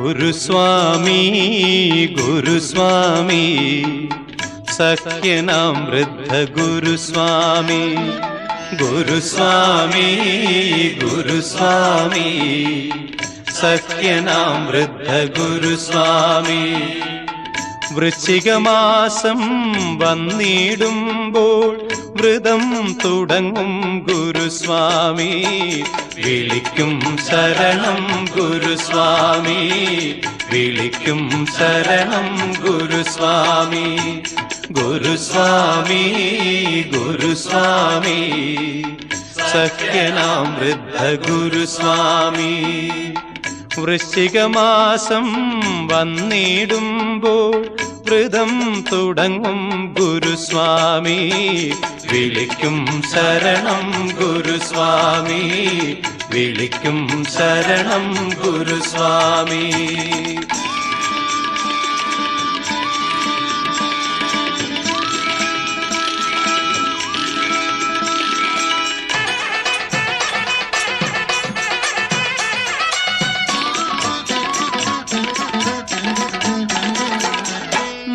ഗുരുസ്വാമി ഗുരുസ്വാമി സഖ്യനാം വൃദ്ധ ഗുരുസ്വാമി ഗുരുസ്വാമി ഗുരുസ്വാമി സഖ്യനാം വൃദ്ധ ഗുരുസ്വാമി വൃശ്ചികമാസം വന്നിടുമ്പോൾ വ്രതം തുടങ്ങും ഗുരുസ്വാമി വിളിക്കും ശരണം ഗുരുസ്വാമി വിളിക്കും ശരണം ഗുരുസ്വാമി ഗുരുസ്വാമി ഗുരുസ്വാമി സഖ്യനാം വൃദ്ധ ഗുരുസ്വാമി വൃശ്ചികമാസം വന്നിടുമ്പോൾ വ്രതം തുടങ്ങും ഗുരുസ്വാമി. വിളിക്കും ശരണം ഗുരുസ്വാമി. വിളിക്കും ശരണം ഗുരുസ്വാമി.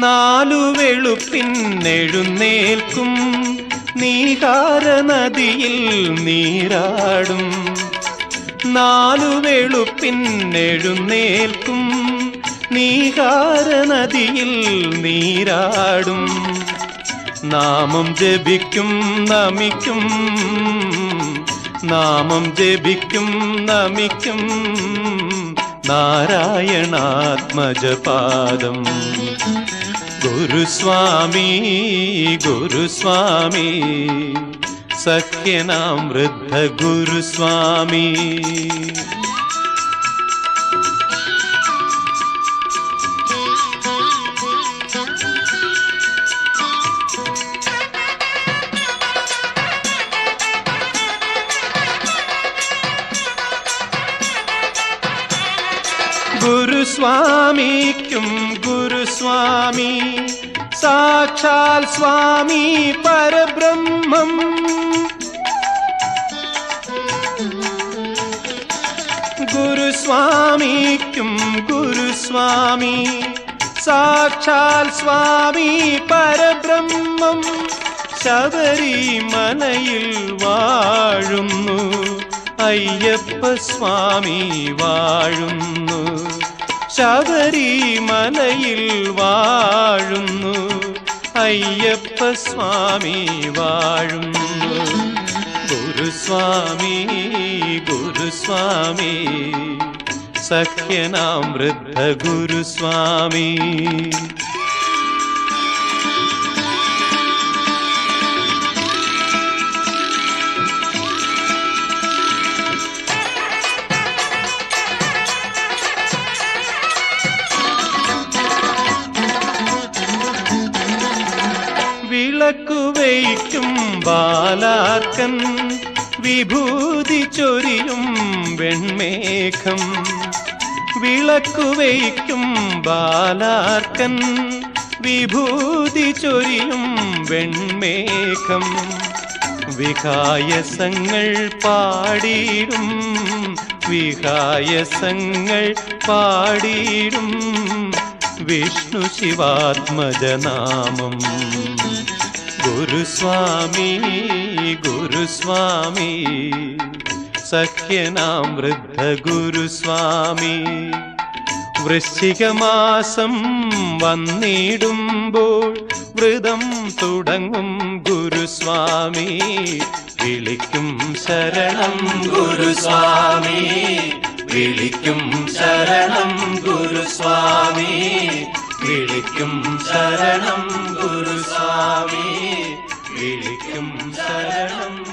നാലു വെളുപ്പിന്നെഴുന്നേൽക്കും നീകാര നദിയിൽ നീരാടും. നാലു വെളുപ്പിന്നെഴുന്നേൽക്കും നീകാര നദിയിൽ നീരാടും. നാമം ജപിക്കും നമിക്കും. നാമം ജപിക്കും നമിക്കും. नारायणात्मजपादम्। गुरुस्वामी गुरुस्वामी सत्यना वृद्धगुरुस्वामी ഗുരുസ്വാമിക്കും ഗുരുസ്വാമി. സാക്ഷാൽ സ്വാമി പരബ്രഹ്മം. ഗുരുസ്വാമിക്കും ഗുരുസ്വാമി. സാക്ഷാൽ സ്വാമി പരബ്രഹ്മം. ശബരിമലയിൽ വാഴുന്നു. അയ്യപ്പ സ്വാമി വാഴുന്നു. ശബരിമലയിൽ വാഴുന്നു. അയ്യപ്പ സ്വാമി വാഴുന്നു. ഗുരുസ്വാമി ഗുരുസ്വാമി സഖ്യനാം വൃദ്ധ ഗുരുസ്വാമി. വിളക്കു വയ്ക്കും ബാലാർക്കൻ. വിഭൂതി ചൊരിയും വെൺമേഘം. വിളക്കുവയ്ക്കും ബാലാർക്കൻ. വിഭൂതി ചൊരിയും വെൺമേഘം. വികായസങ്ങൾ പാടിയിടും. വികായസങ്ങൾ പാടിയിടും. വിഷ്ണു ശിവാത്മജനാമം. ഗുരുസ്വാമി ഗുരുസ്വാമി സഖ്യനാം വൃദ്ധ ഗുരുസ്വാമി വൃശ്ചികമാസം വന്നിടുമ്പോൾ വ്രതം തുടങ്ങും ഗുരുസ്വാമി വിളിക്കും ശരണം ഗുരുസ്വാമി വിളിക്കും ശരണം ഗുരുസ്വാമി വിളിക്കും ശരണം ഗുരുസ്വാമി. விழிக்கும் சரணம்.